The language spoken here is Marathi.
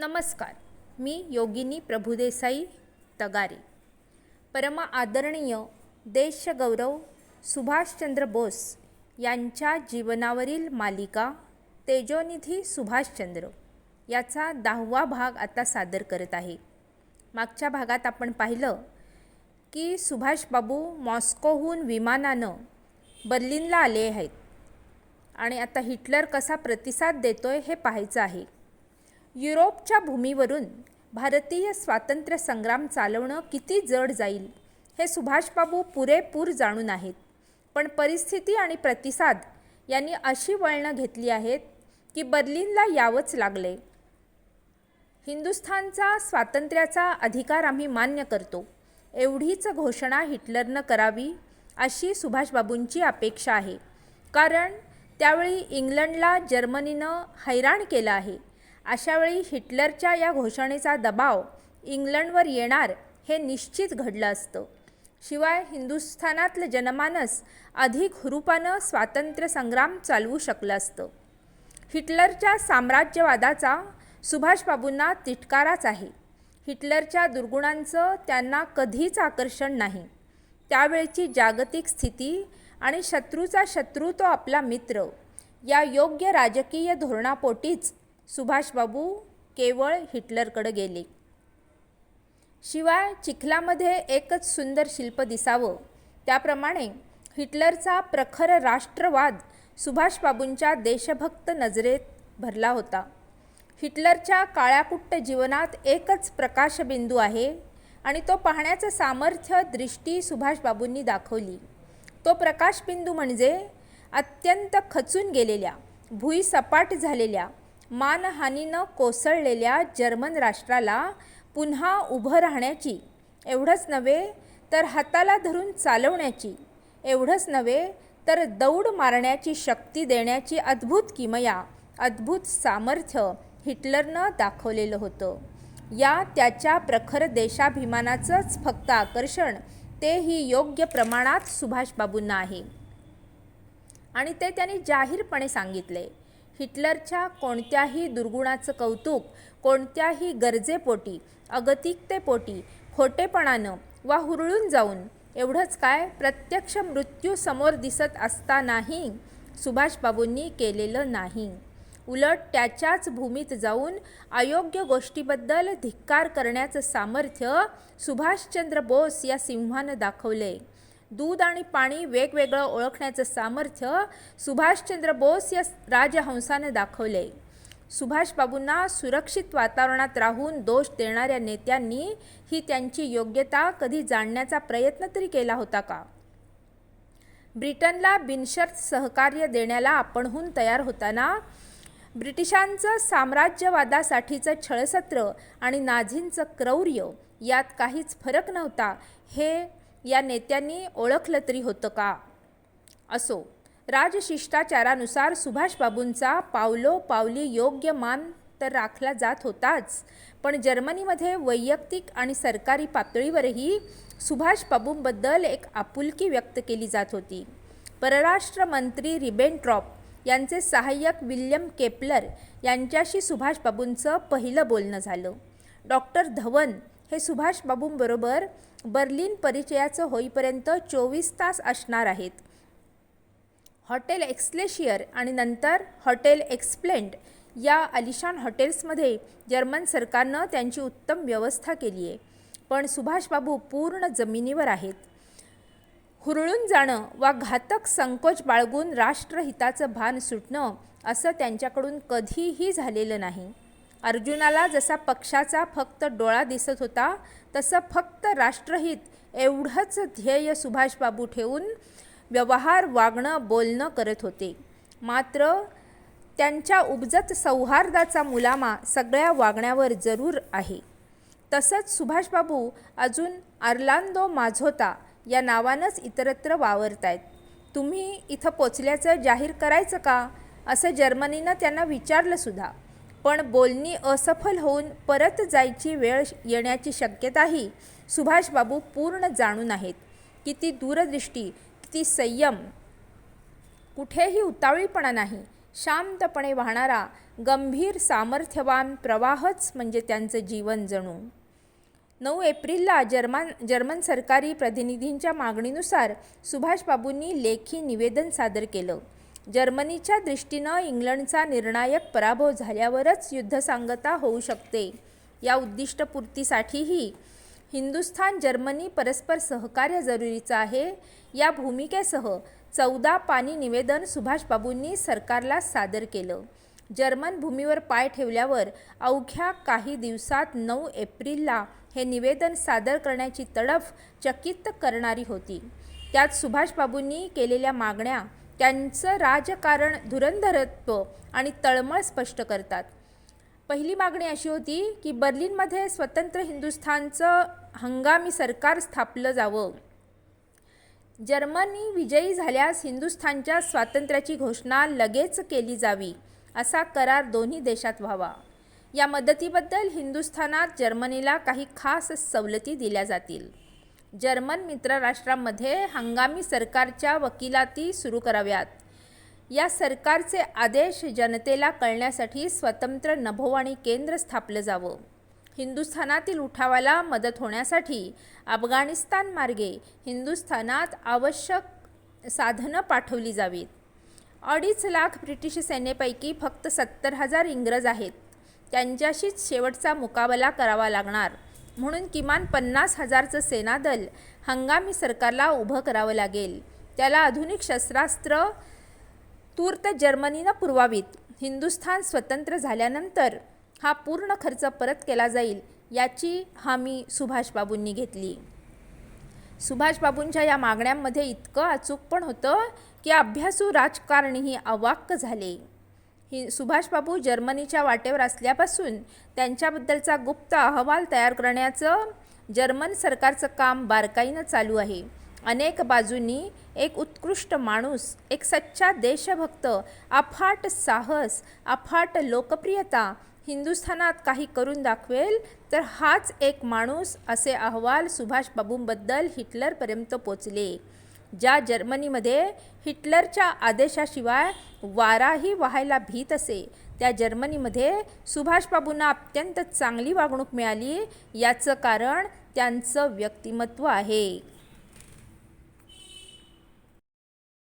नमस्कार. मी योगिनी प्रभुदेसाई तगारे. परम आदरणीय देशगौरव सुभाषचंद्र बोस यांच्या जीवनावरील मालिका तेजोनिधी सुभाषचंद्र याचा दहावा भाग आता सादर करत आहे. मागच्या भागात आपण पाहिलं की सुभाषबाबू मॉस्कोहून विमानानं बर्लिनला आले आहेत आणि आता हिटलर कसा प्रतिसाद देतोय हे पाहायचं आहे. युरोपच्या भूमीवरून भारतीय स्वातंत्र्य संग्राम चालवणं किती जड जाईल हे सुभाषबाबू पुरेपूर जाणून आहेत. पण परिस्थिती आणि प्रतिसाद यांनी अशी वळणं घेतली आहेत की बर्लिनला यावंच लागले हिंदुस्थानचा स्वातंत्र्याचा अधिकार आम्ही मान्य करतो. एवढीच घोषणा हिटलरनं करावी अशी सुभाषबाबूंची अपेक्षा आहे. कारण त्यावेळी इंग्लंडला जर्मनीनं हैराण केलं आहे. अशावेळी हिटलरच्या या घोषणेचा दबाव इंग्लंडवर येणार हे निश्चित घडलं असतं. शिवाय हिंदुस्थानातलं जनमानस अधिक हुरूपानं स्वातंत्र्यसंग्राम चालवू शकलं असतं. हिटलरच्या साम्राज्यवादाचा सुभाषबाबूंना तिटकाराच आहे. हिटलरच्या दुर्गुणांचं त्यांना कधीच आकर्षण नाही. त्यावेळची जागतिक स्थिती आणि शत्रूचा शत्रू तो आपला मित्र. या योग्य राजकीय धोरणापोटीच सुभाषबाबू केवळ हिटलरकडे गेले. शिवाय चिखलामध्ये एकच सुंदर शिल्प दिसावं. त्याप्रमाणे हिटलरचा प्रखर राष्ट्रवाद सुभाषबाबूंच्या देशभक्त नजरेत भरला होता. हिटलरच्या काळ्याकुट्ट जीवनात एकच प्रकाशबिंदू आहे आणि तो पाहण्याचं सामर्थ्य दृष्टी सुभाषबाबूंनी दाखवली. तो प्रकाशबिंदू म्हणजे अत्यंत खचून गेलेल्या भुईसपाट झालेल्या मानहानीनं कोसळलेल्या जर्मन राष्ट्राला पुन्हा उभं राहण्याची. एवढंच नव्हे तर हाताला धरून चालवण्याची. एवढंच नव्हे तर दौड मारण्याची शक्ती देण्याची अद्भुत किमया अद्भुत सामर्थ्य हिटलरनं दाखवलेलं होतं. या त्याच्या प्रखर देशाभिमानाचंच फक्त आकर्षण तेही योग्य प्रमाणात सुभाषबाबूंना आहे. आणि ते त्यांनी जाहीरपणे सांगितले. हिटलरच्या कोणत्याही दुर्गुणाचं कौतुक कोणत्याही गरजेपोटी अगतिकतेपोटी खोटेपणानं वा हुरळून जाऊन एवढंच काय प्रत्यक्ष मृत्यू समोर दिसत असतानाही सुभाषबाबूंनी केलेलं नाही. उलट त्याच्याच भूमीत जाऊन अयोग्य गोष्टीबद्दल धिक्कार करण्याचं सामर्थ्य सुभाषचंद्र बोस या सिंहानं दाखवले दूध आणि पाणी वेगवेगळं ओळखण्याचं सामर्थ्य सुभाषचंद्र बोस या राजहंसानं दाखवले. सुभाषबाबूंना सुरक्षित वातावरणात राहून दोष देणाऱ्या नेत्यांनी ही त्यांची योग्यता कधी जाणण्याचा प्रयत्न तरी केला होता का? ब्रिटनला बिनशर्त सहकार्य देण्याला आपणहून तयार होताना ब्रिटिशांचं साम्राज्यवादासाठीचं छळसत्र आणि नाझींचं क्रौर्य यात काहीच फरक नव्हता हे या नेत्यांनी ओळखलं तरी होतं का? असो राजशिष्टाचारानुसार सुभाषबाबूंचा पावलो पावली योग्य मान तर राखला जात होताच. पण जर्मनीमध्ये वैयक्तिक आणि सरकारी पातळीवरही सुभाषबाबूंबद्दल एक आपुलकी व्यक्त केली जात होती. परराष्ट्र मंत्री रिबेनट्रॉप यांचे सहाय्यक विल्यम केपलर यांच्याशी सुभाषबाबूंचं पहिलं बोलणं झालं. डॉक्टर धवन हे सुभाषबाबूंबरोबर बर्लिन परिचयाचं होईपर्यंत चोवीस तास असणार आहेत. हॉटेल एक्सलेशियर आणि नंतर हॉटेल एक्सप्लेंड या अलिशान हॉटेल्समध्ये जर्मन सरकारनं त्यांची उत्तम व्यवस्था केली आहे. पण सुभाषबाबू पूर्ण जमिनीवर आहेत. हुरळून जाणं वा घातक संकोच बाळगून राष्ट्रहिताचं भान सुटणं असं त्यांच्याकडून कधीही झालेलं नाही. अर्जुनाला जसा पक्षाचा फक्त डोळा दिसत होता तसं फक्त राष्ट्रहित एवढंच ध्येय सुभाषबाबू ठेवून व्यवहार वागणं बोलणं करत होते. मात्र त्यांच्या उपजत सौहार्दाचा मुलामा सगळ्या वागण्यावर जरूर आहे. तसंच सुभाषबाबू अजून अर्लांदो माझोता या नावानंच इतरत्र वावरत आहेत तुम्ही इथं पोचल्याचं जाहीर करायचं का? असं जर्मनीनं त्यांना विचारलंसुद्धा पण बोलणी असफल होऊन परत जायची वेळ येण्याची शक्यताही सुभाषबाबू पूर्ण जाणून आहेत. किती दूरदृष्टी किती संयम कुठेही उतावळीपणा नाही. शांतपणे वाहणारा गंभीर सामर्थ्यवान प्रवाहच म्हणजे त्यांचं जीवन जणू. नऊ एप्रिलला जर्मन जर्मन सरकारी प्रतिनिधींच्या मागणीनुसार सुभाषबाबूंनी लेखी निवेदन सादर केलं. जर्मनीच्या दृष्टीनं इंग्लंडचा निर्णायक पराभव झाल्यावरच युद्धसांगता होऊ शकते. या उद्दिष्टपूर्तीसाठीही हिंदुस्थान जर्मनी परस्पर सहकार्य जरुरीचं आहे. या भूमिकेसह चौदा पानी निवेदन सुभाषबाबूंनी सरकारला सादर केलं. जर्मन भूमीवर पाय ठेवल्यावर अवघ्या काही दिवसात नऊ एप्रिलला हे निवेदन सादर करण्याची तडफ चकित करणारी होती. त्यात सुभाषबाबूंनी केलेल्या मागण्या त्यांचं राजकारण धुरंधरत्व आणि तळमळ स्पष्ट करतात. पहिली मागणी अशी होती की बर्लिनमध्ये स्वतंत्र हिंदुस्थानचं हंगामी सरकार स्थापलं जावं. जर्मनी विजयी झाल्यास हिंदुस्थानच्या स्वातंत्र्याची घोषणा लगेच केली जावी असा करार दोन्ही देशात व्हावा. या मदतीबद्दल हिंदुस्थानात जर्मनीला काही खास सवलती दिल्या जातील. जर्मन मित्रराष्ट्रांमध्ये हंगामी सरकारच्या वकिलाती सुरू कराव्यात. या सरकारचे आदेश जनतेला कळण्यासाठी स्वतंत्र नभोवाणी केंद्र स्थापलं जावं. हिंदुस्थानातील उठावाला मदत होण्यासाठी अफगाणिस्तान मार्गे हिंदुस्थानात आवश्यक साधनं पाठवली जावीत. अडीच लाख ब्रिटिश सेनेपैकी फक्त सत्तर हजार इंग्रज आहेत. त्यांच्याशीच शेवटचा मुकाबला करावा लागणार. म्हणून किमान पन्नास हजारचं सेनादल हंगामी सरकारला उभं करावं लागेल. त्याला आधुनिक शस्त्रास्त्र तूर्त जर्मनीनं पुरवावीत. हिंदुस्थान स्वतंत्र झाल्यानंतर हा पूर्ण खर्च परत केला जाईल याची हमी सुभाषबाबूंनी घेतली. सुभाषबाबूंच्या या मागण्यांमध्ये इतकं अचूक पण होतं की अभ्यासू राजकारणीही अवाक्क झाले. ही सुभाषबाबू जर्मनीच्या वाटेवर असल्यापासून त्यांच्याबद्दलचा गुप्त अहवाल तयार करण्याचं जर्मन सरकारचं काम बारकाईनं चालू आहे. अनेक बाजूंनी एक उत्कृष्ट माणूस एक सच्चा देशभक्त अफाट साहस अफाट लोकप्रियता हिंदुस्थानात काही करून दाखवेल तर हाच एक माणूस असे अहवाल सुभाषबाबूंबद्दल हिटलरपर्यंत पोचले. ज्या जर्मनीमध्ये हिटलरच्या आदेशाशिवाय वाराही व्हायला भीत असे त्या जर्मनीमध्ये सुभाषबाबूंना अत्यंत चांगली वागणूक मिळाली याचं कारण त्यांचं व्यक्तिमत्व आहे.